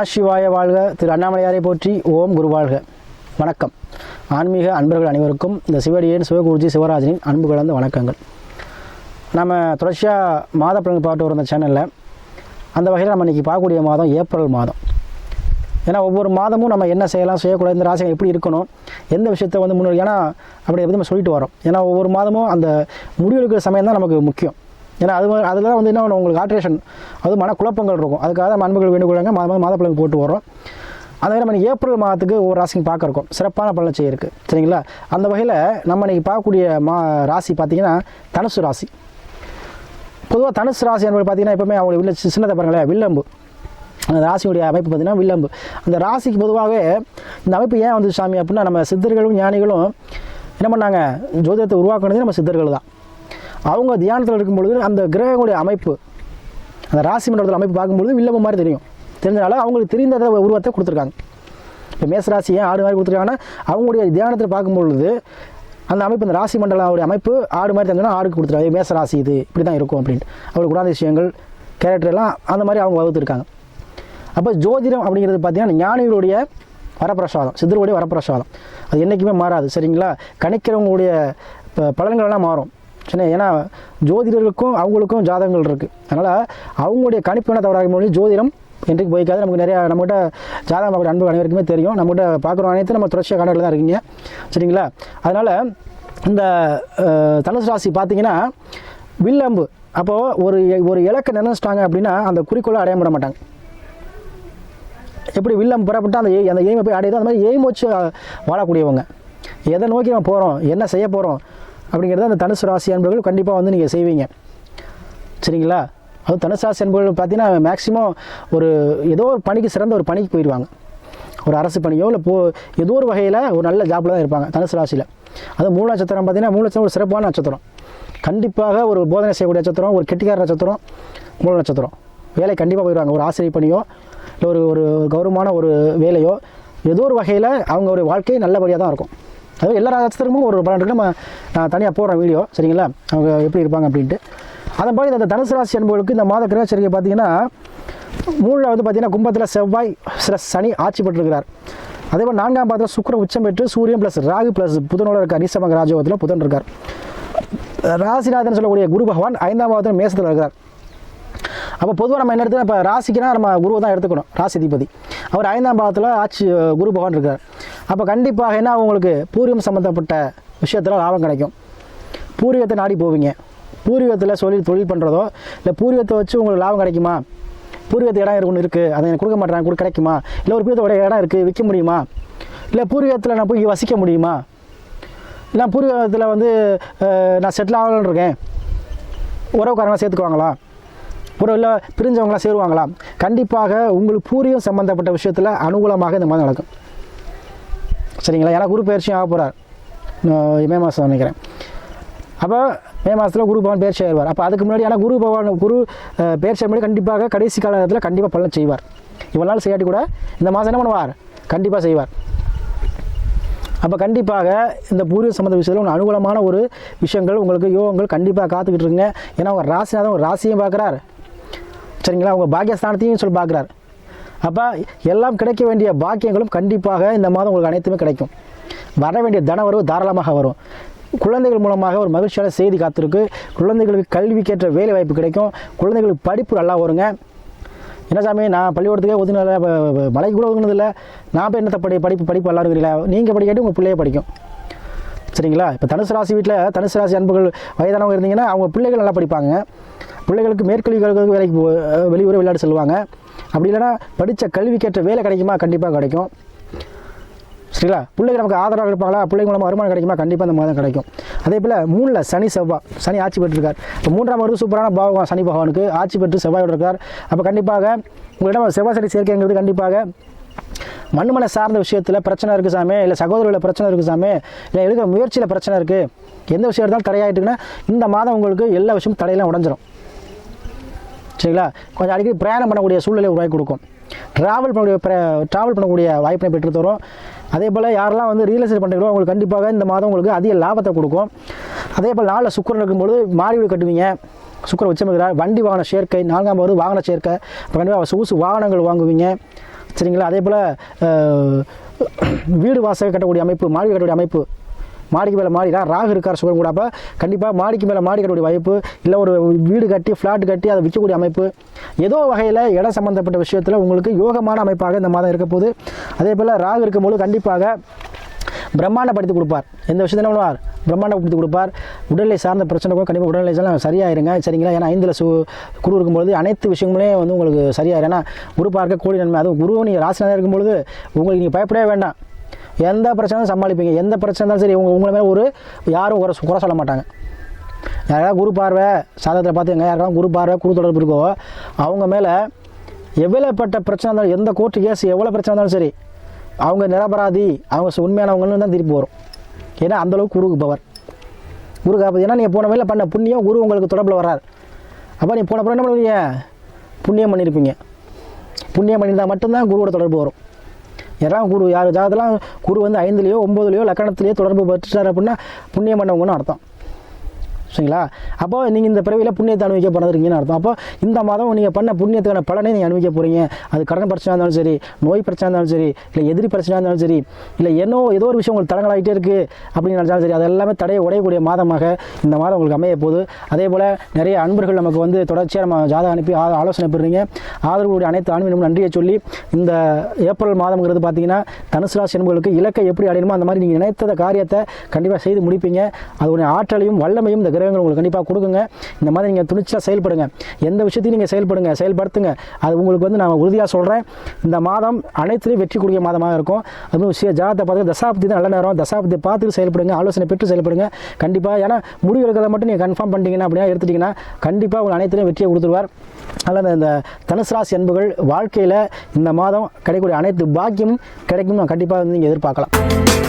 நமசிவாய வாழ்க. திரு அண்ணாமலையாரை போற்றி ஓம் குரு வாழ்க. வணக்கம். ஆன்மீக அன்பர்கள் அனைவருக்கும் இந்த சிவடியன் சிவகுருஜி சிவராஜனின் அன்பு கலந்த வணக்கங்கள். நம்ம தொடர்ச்சியாக மாத பலன் பார்த்து வர சேனலில் அந்த வகையில் நம்ம இன்றைக்கி பார்க்கக்கூடிய மாதம் ஏப்ரல் மாதம். ஏன்னா ஒவ்வொரு மாதமும் நம்ம என்ன செய்யலாம் செய்யக்கூடாது இந்த ராசிகள் எப்படி இருக்கணும் எந்த விஷயத்த வந்து முன்னாடி ஏன்னா அப்படி வந்து நம்ம சொல்லிட்டு வரோம். ஏன்னா ஒவ்வொரு மாதமும் அந்த முடிவெடுக்கிற சமயம் தான் நமக்கு முக்கியம். ஏன்னா அது அதில் வந்து என்ன உங்களுக்கு ஆல்ட்ரேஷன் அது மன குழப்பங்கள் இருக்கும். அதுக்காக தான் அன்புகள் வேண்டுகொள்ளாங்க மாத மாதம் பலன் போட்டு வரோம் அதே நம்ம ஏப்ரல் மாதத்துக்கு ஒவ்வொரு ராசிக்கு பார்க்குறோம் சிறப்பான பலன் இருக்குது சரிங்களா? அந்த வகையில் நம்ம இன்றைக்கி பார்க்கக்கூடிய மா ராசி பார்த்திங்கன்னா தனுசு ராசி. பொதுவாக தனுசு ராசி என்பது பார்த்தீங்கன்னா எப்பவுமே அவங்க வில்ல சின்னதை பாருங்களேன். வில்லம்பு. அந்த ராசியுடைய அமைப்பு பார்த்தீங்கன்னா வில்லம்பு. அந்த ராசிக்கு பொதுவாகவே இந்த அமைப்பு ஏன் வந்து சாமி அப்படின்னா நம்ம சித்தர்களும் ஞானிகளும் என்ன பண்ணாங்க? ஜோதிடத்தை உருவாக்குனதே நம்ம சித்தர்கள் தான். அவங்க தியானத்தில் இருக்கும் பொழுது அந்த கிரகங்களுடைய அமைப்பு அந்த ராசி மண்டலத்தில் அமைப்பு பார்க்கும்பொழுது வில்லம்பு மாதிரி தெரியும். தெரிஞ்சனால அவங்களுக்கு தெரிந்த உருவத்தை கொடுத்துருக்காங்க. இப்போ மேசராசி ஏன் ஆடு மாதிரி கொடுத்துருக்காங்கன்னா அவங்களுடைய தியானத்தில் பார்க்கும்பொழுது அந்த அமைப்பு இந்த ராசி மண்டலாவுடைய அமைப்பு ஆடு மாதிரி தெரிஞ்சோன்னா ஆடுக்கு கொடுத்துருக்காங்க. மேச ராசி இது இப்படி தான் இருக்கும் அப்படின்ட்டு. அவங்களுக்கு குணாதிசயங்கள் கேரக்டர் எல்லாம் அந்த மாதிரி அவங்க வகுத்துருக்காங்க. அப்போ ஜோதிடம் அப்படிங்கிறது பார்த்தீங்கன்னா ஞானிகளுடைய வரப்பிரசாதம் சித்தருடைய வரப்பிரசாதம். அது என்றைக்குமே மாறாது சரிங்களா? கணிக்கிறவங்களுடைய ப- மாறும். சென்னை ஏன்னா ஜோதிடர்களுக்கும் அவங்களுக்கும் ஜாதகங்கள் இருக்குது அதனால் அவங்களுடைய கணிப்பு என்ன தவறாக மொழி ஜோதிடம் என்றைக்கு போய்க்காது. நமக்கு நிறையா நம்மகிட்ட ஜாதகம் பார்க்குற அன்பு அனைவருக்குமே தெரியும். நம்மகிட்ட பார்க்குறோம் அனைத்து நம்ம தொடர்ச்சியாக கணக்கில் தான் இருக்கீங்க. சரிங்களா? அதனால் இந்த தனுசு ராசி பார்த்தீங்கன்னா வில்லம்பு. அப்போது ஒரு ஒரு இலக்கை நினைச்சிட்டாங்க அப்படின்னா அந்த குறிக்கோளை அடைய விட மாட்டாங்க. எப்படி வில்லம் புறப்பட்டு அந்த அந்த எய்மை போய் அடையுதோ அந்த மாதிரி எய்ம் வச்சு வாழக்கூடியவங்க. எதை நோக்கி நம்ம போகிறோம் என்ன செய்ய போகிறோம் அப்படிங்கிறத அந்த தனுசு ராசி அன்பர்கள் கண்டிப்பாக வந்து நீங்கள் செய்வீங்க. சரிங்களா? அது தனுசு ராசி அன்பர்கள் பார்த்தீங்கன்னா மேக்ஸிமம் ஒரு ஏதோ ஒரு பணிக்கு சிறந்த ஒரு பணிக்கு போயிடுவாங்க ஒரு அரசு பணியோ இல்லை போ ஏதோ ஒரு வகையில் ஒரு நல்ல ஜாப்பில் தான் இருப்பாங்க தனுசு ராசியில். அது மூல நட்சத்திரம் பார்த்தீங்கன்னா மூல நட்சத்திரம் ஒரு சிறப்பான நட்சத்திரம். கண்டிப்பாக ஒரு போதனை செய்யக்கூடிய நட்சத்திரம் ஒரு கெட்டிக்கார நட்சத்திரம் மூல நட்சத்திரம். வேலை கண்டிப்பாக போயிடுவாங்க ஒரு ஆசிரியர் பணியோ இல்லை ஒரு ஒரு கௌரவமான ஒரு வேலையோ ஏதோ ஒரு வகையில் அவங்க ஒரு வாழ்க்கை நல்லபடியாக தான் இருக்கும். அதாவது எல்லா நட்சத்திரமும் ஒரு பலன் நம்ம நான் தனியாக போடுறேன் வீடியோ சரிங்களா? அவங்க எப்படி இருப்பாங்க அப்படின்ட்டு. அதன் மாதிரி இந்த தனுசு ராசி என்பவர்களுக்கு இந்த மாத கிரகச்சரிக்கை பார்த்தீங்கன்னா மூணில் வந்து பார்த்தீங்கன்னா கும்பத்தில் செவ்வாய் சில சனி ஆட்சி பெற்றிருக்கிறார். அதே மாதிரி நான்காம் பாதத்தில் சுக்கிரன் உச்சம் பெற்று சூரியன் ப்ளஸ் ராகு ப்ளஸ் புதனோட இருக்கார் நீசமங்க ராஜயோகத்தில் புதன் இருக்கார். ராசிநாதன் சொல்லக்கூடிய குரு பகவான் ஐந்தாம் பாதத்தில் மேசத்தில் இருக்கிறார் அப்போ பொதுவாக நம்ம என்ன எடுத்து இப்போ ராசிக்குனா நம்ம குருவை தான் எடுத்துக்கணும். ராசி அதிபதி அவர் ஐந்தாம் பாவத்தில் ஆட்சி குரு பகவான் இருக்கார். அப்போ கண்டிப்பாக என்ன உங்களுக்கு? பூர்வீகம் சம்மந்தப்பட்ட விஷயத்தில் லாபம் கிடைக்கும். பூர்வீகத்தை நாடி போவீங்க. பூர்வீகத்தில் சொல்லி தொழில் பண்ணுறதோ இல்லை பூர்வீகத்தை வச்சு உங்களுக்கு லாபம் கிடைக்குமா? பூர்வீகத்து இடம் ஒன்று இருக்குது அதை எனக்கு கொடுக்க மாட்டேன் கொடுக்க கிடைக்குமா? இல்லை ஒரு பூர்வீகத்தோட இடம் இருக்குது விற்க முடியுமா? இல்லை பூர்வீகத்தில் நான் போய் வசிக்க முடியுமா? இல்லை பூர்வீகத்தில் வந்து நான் செட்டில் ஆகலான்னு இருக்கேன். உறவுக்காரங்களாம் சேர்த்துக்குவாங்களா? ஒரு இல்லை பிரிஞ்சவங்களாம் சேருவாங்களா? கண்டிப்பாக உங்களுக்கு பூர்வீகம் சம்மந்தப்பட்ட விஷயத்தில் அனுகூலமாக இந்த மாதிரி நடக்கும். சரிங்களா? ஏன்னா குரு பயிற்சியும் ஆக போகிறார் மே மாதம் நினைக்கிறேன். அப்போ மே மாதத்தில் குரு பகவான் பயிற்சி ஆயிடுவார். அப்போ அதுக்கு முன்னாடி ஆனால் குரு பகவான் குரு பயிற்சி முன்னாடி கண்டிப்பாக கடைசி காலத்தில் கண்டிப்பாக பலன் செய்வார். இவ்வளோ நாள் செய்யாட்டி கூட இந்த மாதம் என்ன பண்ணுவார்? கண்டிப்பாக செய்வார். அப்போ கண்டிப்பாக இந்த பூர்வீக சம்மந்த விஷயத்தில் ஒன்று அனுகூலமான ஒரு விஷயங்கள் உங்களுக்கு யோகங்கள் கண்டிப்பாக காத்துக்கிட்டு இருக்குங்க. ஏன்னா அவங்க ராசிநாதன் ஒரு ராசியும் பார்க்குறார். சரிங்களா? உங்கள் பாக்கியஸ்தானத்தையும் சொல்லி பார்க்குறாரு. அப்போ எல்லாம் கிடைக்க வேண்டிய பாக்கியங்களும் கண்டிப்பாக இந்த மாதம் உங்களுக்கு அனைத்துமே கிடைக்கும். வர வேண்டிய தனவரவு தாராளமாக வரும். குழந்தைகள் மூலமாக ஒரு மகிழ்ச்சியான செய்தி காத்திருக்கு. குழந்தைகளுக்கு கல்விக்கேற்ற வேலை வாய்ப்பு கிடைக்கும். குழந்தைகளுக்கு படிப்பு நல்லா வருங்க. என்ன சாமி நான் பள்ளிக்கூடத்துக்கே ஒதுங்கினதில்ல மலைக்கு கூட ஒதுங்கினதில்ல. நான் போய் என்னத்தை படி படிப்பு படிப்பு நல்லா இருக்கிறீங்களா நீங்கள் படிக்காட்டி உங்கள் பிள்ளைய படிக்கும். சரிங்களா? இப்போ தனுசு ராசி வீட்டில் தனுசு ராசி அன்புகள் வயதானவங்க இருந்தீங்கன்னா அவங்க பிள்ளைகள் நல்லா படிப்பாங்க. பிள்ளைகளுக்கு மேற்கல்விகளுக்கு வேலைக்கு போ வெளியூர் விளையாட செல்வாங்க. அப்படி இல்லைன்னா படித்த கல்விக்கேற்ற வேலை கிடைக்குமா? கண்டிப்பாக கிடைக்கும். சரிங்களா? பிள்ளைங்க நமக்கு ஆதரவாக இருப்பாங்களா? பிள்ளைங்க மூலமாக வருமானம் கிடைக்குமா? கண்டிப்பாக அந்த மாதம் கிடைக்கும். அதே போல் மூணில் சனி செவ்வாய் சனி ஆட்சி பெற்றிருக்கார். இப்போ மூன்றாம் வருது சூப்பரான பாவகம் சனி பகவானுக்கு ஆட்சி பெற்று செவ்வாயோடு இருக்கார். அப்போ கண்டிப்பாக உங்களிடம் செவ்வாய் சனி சேர்க்கைங்கிறது கண்டிப்பாக மண்மனை சார்ந்த விஷயத்தில் பிரச்சனை இருக்குது சாமி. இல்லை சகோதரர்களில் பிரச்சனை இருக்குது சாமி. இல்லை எடுக்கிற முயற்சியில் பிரச்சனை இருக்குது எந்த விஷயம் இருந்தாலும் தடையாயிட்டுங்கன்னா இந்த மாதம் உங்களுக்கு எல்லா விஷயமும் தடையெல்லாம் உடஞ்சிரும். சரிங்களா? கொஞ்சம் அடிக்கடி பிரயாணம் பண்ணக்கூடிய சூழ்நிலை உருவாக்கி கொடுக்கும். ட்ராவல் பண்ணக்கூடிய ட்ராவல் பண்ணக்கூடிய வாய்ப்பினை பெற்று தரும். அதே போல் யாரெல்லாம் வந்து ரியல் எஸ்டேட் பண்ணுறீங்களோ உங்களுக்கு கண்டிப்பாக இந்த மாதம் உங்களுக்கு அதிக லாபத்தை கொடுக்கும். அதே போல் நாளில் சுக்கரன் இருக்கும்போது மாறி வீடு கட்டுவீங்க. சுக்கர உச்சமிக்கிறார் வண்டி வாகன சேர்க்கை நான்காம் வருது வாகன சேர்க்கை. அப்போ கண்டிப்பாக சொகுசு வாகனங்கள் வாங்குவீங்க. சரிங்களா? அதே போல் வீடு வாசல் கட்டக்கூடிய அமைப்பு மாறி கட்டக்கூடிய அமைப்பு மாடிக்கு மேலே மாடி தான் ராகு இருக்கார் சுகர் கூட அப்போ. கண்டிப்பாக மாடிக்கு மேலே மாடி கட்டக்கூடிய வாய்ப்பு இல்லை ஒரு வீடு கட்டி ஃப்ளாட் கட்டி அதை விற்கக்கூடிய அமைப்பு. ஏதோ வகையில் இடம் சம்மந்தப்பட்ட விஷயத்தில் உங்களுக்கு யோகமான அமைப்பாக இந்த மாதம் இருக்க போது அதே போல் ராகு இருக்கும்போது கண்டிப்பாக பிரம்மாண்டப்படுத்தி கொடுப்பார். எந்த விஷயத்தில் என்ன பண்ணுவார் பிரம்மாண்டப்படுத்தி கொடுப்பார். உடல்நிலை சார்ந்த பிரச்சனைக்கும் கண்டிப்பாக உடல்நிலை எல்லாம் சரியாயிருங்க சரிங்களா? ஏன்னா ஐந்தில் சு குரு இருக்கும்பொழுது அனைத்து விஷயங்களே வந்து உங்களுக்கு சரியாயிரும். ஏன்னா குரு பார்க்க கோடி நன்மை. அதுவும் குரு நீங்கள் ராசினாக இருக்கும்பொழுது உங்களுக்கு நீங்கள் பயப்படவே வேண்டாம். எந்த பிரச்சனையும் சமாளிப்பீங்க. எந்த பிரச்சனை இருந்தாலும் சரி உங்க உங்களை மேலே ஒரு யாரும் குறை குறை சொல்ல மாட்டாங்க. யாராவது குரு பார்வை சாதகத்தில் பார்த்துங்க யாராவது குரு பார்வை குரு தொடர்பு இருக்கோ அவங்க மேலே எவ்வளோப்பட்ட பிரச்சனை இருந்தாலும் எந்த கோர்ட்டு கேஸ் எவ்வளோ பிரச்சனை இருந்தாலும் சரி அவங்க நிரபராதி அவங்க உண்மையானவங்கன்னு தான் திருப்பி வரும். ஏன்னா அந்தளவுக்கு குருக்கு பவர் குரு காப்பது ஏன்னா நீங்கள் போன மேலே பண்ண புண்ணியம் குரு உங்களுக்கு தொடர்பில் வராது அப்போ நீ போன பிறகு என்ன பண்ணுவீங்க? புண்ணியம் பண்ணியிருப்பீங்க புண்ணியம் பண்ணியிருந்தால் மட்டும்தான் குருவோட தொடர்பு வரும். எல்லாம் குரு யார் ஜாதகத்தெல்லாம் குரு வந்து ஐந்துலேயோ ஒம்பதுலையோ லக்கணத்திலேயோ தொடர்பு பெற்றுட்டார் அப்படின்னா புண்ணியம் பண்ணவங்கன்னு அர்த்தம். சரிங்களா? அப்போ நீங்கள் இந்த பிறவியில் புண்ணியத்தை அனுபவிக்க பிறந்திருக்கீங்கன்னு அர்த்தம். அப்போ இந்த மாதம் நீங்கள் பண்ண புண்ணியத்துக்கான பலனை நீங்கள் அனுபவிக்க போகிறீங்க அது கடன் பிரச்சனை இருந்தாலும் சரி நோய் பிரச்சனை இருந்தாலும் சரி இல்லை எதிரி பிரச்சனை இருந்தாலும் சரி இல்லை என்னோ ஏதோ ஒரு விஷயம் உங்களுக்கு தடங்களாகிட்டே இருக்குது அப்படின்னு நினச்சாலும் சரி அது எல்லாமே தடையை உடையக்கூடிய மாதமாக இந்த மாதம் உங்களுக்கு அமைய போகுது. அதே போல் நிறைய அன்பர்கள் நமக்கு வந்து தொடர்ச்சியாக நம்ம ஜாதகம் அனுப்பி ஆ- ஆலோசனை பெறுறீங்க. ஆதரவுடைய அனைத்து ஆன்மீகமும் நன்றியை சொல்லி இந்த ஏப்ரல் மாதம்ங்கிறது பார்த்தீங்கன்னா தனுசு ராசி என்பவர்களுக்கு இலக்கை எப்படி அடையணுமோ அந்த மாதிரி நீங்கள் நினைத்த காரியத்தை கண்டிப்பாக செய்து முடிப்பீங்க. அதனுடைய ஆற்றலையும் வல்லமையும் இந்த கிரகங்கள் உங்களுக்கு கண்டிப்பாக கொடுக்குங்க. இந்த மாதிரி நீங்கள் துணிச்சலாக செயல்படுங்க. எந்த விஷயத்தையும் நீங்கள் செயல்படுங்க செயல்படுத்துங்க. அது உங்களுக்கு வந்து நான் உறுதியாக சொல்கிறேன் இந்த மாதம் அனைத்துலேயும் வெற்றி கூடிய மாதமாக இருக்கும். அதுவும் விஷய ஜாதத்தை பார்த்து தசாப்தி தான் நல்ல நேரம். தசாப்தி பார்த்துட்டு செயல்படுங்க ஆலோசனை பெற்று செயல்படுங்க. கண்டிப்பாக ஏன்னா முடிவு எடுக்கிறத மட்டும் நீங்கள் கன்ஃபார்ம் பண்ணிட்டீங்கன்னா அப்படின்னா எடுத்துட்டிங்கன்னா கண்டிப்பாக உங்கள் அனைத்துலையும் வெற்றியை கொடுத்துருவார். அதனால் இந்த தனுசு ராசி அன்புகள் வாழ்க்கையில் இந்த மாதம் கிடைக்கக்கூடிய அனைத்து பாக்கியமும் கிடைக்கும் நான் கண்டிப்பாக வந்து நீங்கள் எதிர்பார்க்கலாம்.